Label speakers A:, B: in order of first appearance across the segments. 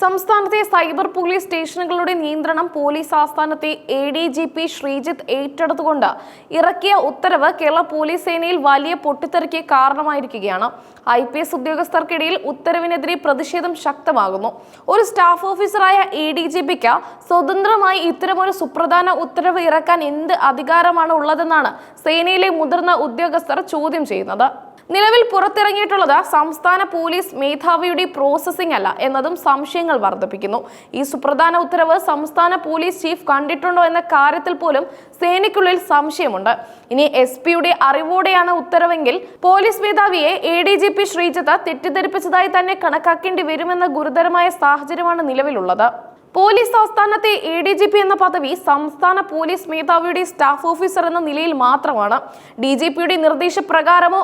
A: സംസ്ഥാനത്തെ cyber police സ്റ്റേഷനുകളുടെ നിയന്ത്രണം police ആസ്ഥാനത്തെ A D G P Sreejith ഏറ്റെടുത്തുകൊണ്ട് ഇറക്കിയ ഉത്തരവ് കേരള പോലീസ് സേനയിൽ വലിയ പൊട്ടിത്തെറിക്ക് കാരണമായിരിക്കുകയാണ്. ഐ പി എസ് ഉദ്യോഗസ്ഥർക്കിടയിൽ ഉത്തരവിനെതിരെ പ്രതിഷേധം ശക്തമാകുന്നു. ഒരു സ്റ്റാഫ് ഓഫീസറായ എ ഡി ജി പിക്ക് സ്വതന്ത്രമായി ഇത്തരമൊരു സുപ്രധാന ഉത്തരവ് ഇറക്കാൻ എന്ത് അധികാരമാണ് ഉള്ളതെന്നാണ് സേനയിലെ മുതിർന്ന ഉദ്യോഗസ്ഥർ ചോദ്യം ചെയ്യുന്നത്. നിലവിൽ പുറത്തിറങ്ങിയിട്ടുള്ളത് സംസ്ഥാന പോലീസ് മേധാവിയുടെ പ്രോസസിംഗ് അല്ല എന്നതും സംശയങ്ങൾ വർദ്ധിപ്പിക്കുന്നു. ഈ സുപ്രധാന ഉത്തരവ് സംസ്ഥാന പോലീസ് ചീഫ് കണ്ടിട്ടുണ്ടോ എന്ന കാര്യത്തിൽ പോലും സേനയ്ക്കുള്ളിൽ സംശയമുണ്ട്. ഇനി എസ് പിയുടെ അറിവോടെയാണ് ഉത്തരവെങ്കിൽ police മേധാവിയെ A D G P Sreejith തെറ്റിദ്ധരിപ്പിച്ചതായി തന്നെ കണക്കാക്കേണ്ടി വരുമെന്ന ഗുരുതരമായ സാഹചര്യമാണ് നിലവിലുള്ളത്. പോലീസ് ആസ്ഥാനത്തെ എ ഡി ജി പി എന്ന പദവി സംസ്ഥാന പോലീസ് മേധാവിയുടെ സ്റ്റാഫ് ഓഫീസർ എന്ന നിലയിൽ മാത്രമാണ്. ഡി ജി പിയുടെ നിർദ്ദേശപ്രകാരമോ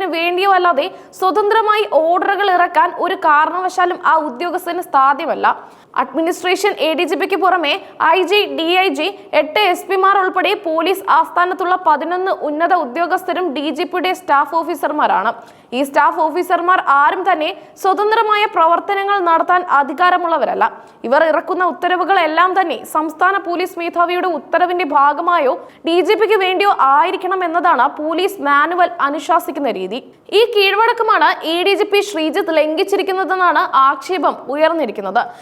A: അദ്ദേഹത്തിന് വേണ്ടിയോ അല്ലാതെ സ്വതന്ത്രമായി ഓർഡറുകൾ ഇറക്കാൻ ഒരു കാരണവശാലും ആ ഉദ്യോഗസ്ഥന് സാധ്യമല്ല. അഡ്മിനിസ്ട്രേഷൻ എ ഡി ജി പിക്ക് പുറമെ I G D I G എട്ട് എസ് പിമാർ ഉൾപ്പെടെ പോലീസ് ആസ്ഥാനത്തുള്ള പതിനൊന്ന് ഉന്നത ഉദ്യോഗസ്ഥരും ഡി ജി പിയുടെ സ്റ്റാഫ് ഓഫീസർമാരാണ്. ഈ സ്റ്റാഫ് ഓഫീസർമാർ ആരും തന്നെ സ്വതന്ത്രമായ പ്രവർത്തനങ്ങൾ നടത്താൻ അധികാരമുള്ളവരല്ല. ഇവർ ഇറക്കുന്ന ഉത്തരവുകളെല്ലാം തന്നെ സംസ്ഥാന പോലീസ് മേധാവിയുടെ ഉത്തരവിന്റെ ഭാഗമായോ ഡി ജി പിക്ക് വേണ്ടിയോ ആയിരിക്കണം എന്നതാണ് പോലീസ് മാനുവൽ അനുശാസിക്കുന്ന രീതി. ഈ കീഴ്വഴക്കമാണ് A D G P Sreejith ലംഘിച്ചിരിക്കുന്നതെന്നാണ് ആക്ഷേപം ഉയർന്നിരിക്കുന്നത്.